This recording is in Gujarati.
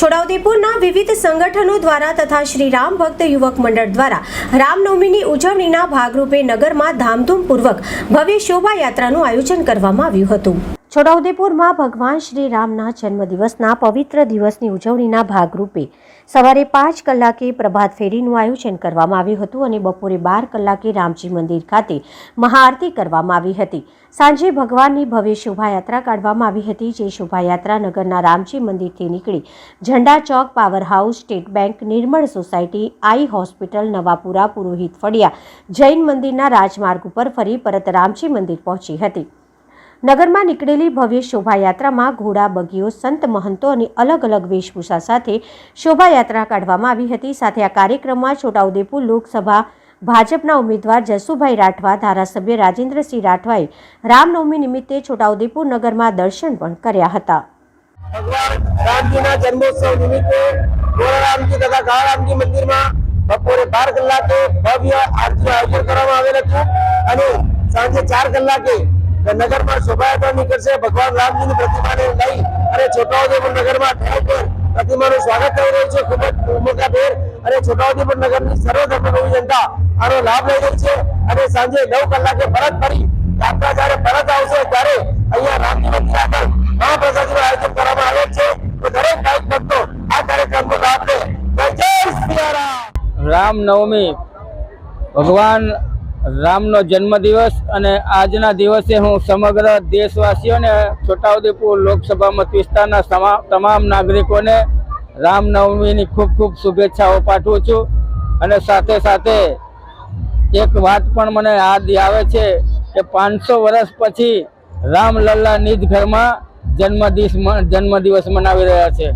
છોટાઉદેપુરના વિવિધ સંગઠનો દ્વારા તથા શ્રી રામ ભક્ત યુવક મંડળ દ્વારા રામનવમીની ઉજવણીના ભાગરૂપે નગરમાં ધામધૂમપૂર્વક ભવ્ય શોભાયાત્રાનું આયોજન કરવામાં આવ્યું હતું. છોટાઉદેપુરમાં ભગવાન શ્રી રામના જન્મદિવસના પવિત્ર દિવસની ઉજવણીના ભાગરૂપે સવારે પાંચ કલાકે પ્રભાત ફેરીનું આયોજન કરવામાં આવ્યું હતું અને બપોરે બાર કલાકે રામજી મંદિર ખાતે મહાઆરતી કરવામાં આવી હતી. સાંજે ભગવાનની ભવ્ય શોભાયાત્રા કાઢવામાં આવી હતી, જે શોભાયાત્રા નગરના રામજી મંદિરથી નીકળી Jhanda Chowk, power house, state bank, Nirmal society, eye hospital, Navapura, Purohit Faliya, Jain મંદિરના રાજમાર્ગ ઉપર ફરી પરત રામજી મંદિર પહોંચી હતી. નગરમાં નીકળેલી ભવ્ય શોભાયાત્રામાં ઘોડા, બગીઓ, સંત મહંતો અને અલગ અલગ વેશભૂષા સાથે શોભાયાત્રા કાઢવામાં આવી હતી. સાથે આ કાર્યક્રમમાં છોટાઉદેપુર લોકસભા ભાજપના ઉમેદવાર જસુભાઈ રાઠવા, ધારાસભ્ય રાજેન્દ્રસિંહ રાઠવાએ રામનવમી નિમિત્તે છોટાઉદેપુર નગરમાં દર્શન પણ કર્યા હતા. બપોરે બાર કલાકે ભવ્ય આરતીનું આયોજન કરવામાં આવેલ હતું. અને સાંજે ચાર કલાકે નગરમાં શોભાયાત્રા નીકળશે ભગવાન રામજીની પ્રતિમાને લઈ અને છોટાઉદેપુર નગરમાં ઠેર ઠેર પ્રતિમાનું સ્વાગત થઈ રહ્યું છે. ખૂબ જ ઉમળકાભેર અને છોટાઉદેપુર નગરની સર્વધર્મની જનતા આનો લાભ લઈ રહી છે. અને સાંજે નવ કલાકે પરત ફરી યાત્રા જયારે પરત આવશે ત્યારે અહીંયા રામજી મંદિર આગળ મહાપ્રસાદીનું આયોજન કરવામાં આવે છે. તો દરેક ભાઈ ભક્તો આ કાર્યક્રમનો લાભ લે. જય જય રામ. રામનવમી. ભગવાન રામનો જન્મદિવસ અને આજના દિવસે હું સમગ્ર દેશવાસીઓને છોટાઉદેપુર લોકસભા મત વિસ્તારના તમામ નાગરિકોને રામનવમીની ખૂબ ખૂબ શુભેચ્છાઓ પાઠવું છું. અને સાથે સાથે એક વાત પણ મને યાદ આવે છે કે પાંચસો વર્ષ પછી રામલલ્લા નિજ ઘરમાં જન્મદિવસ જન્મદિવસ મનાવી રહ્યા છે.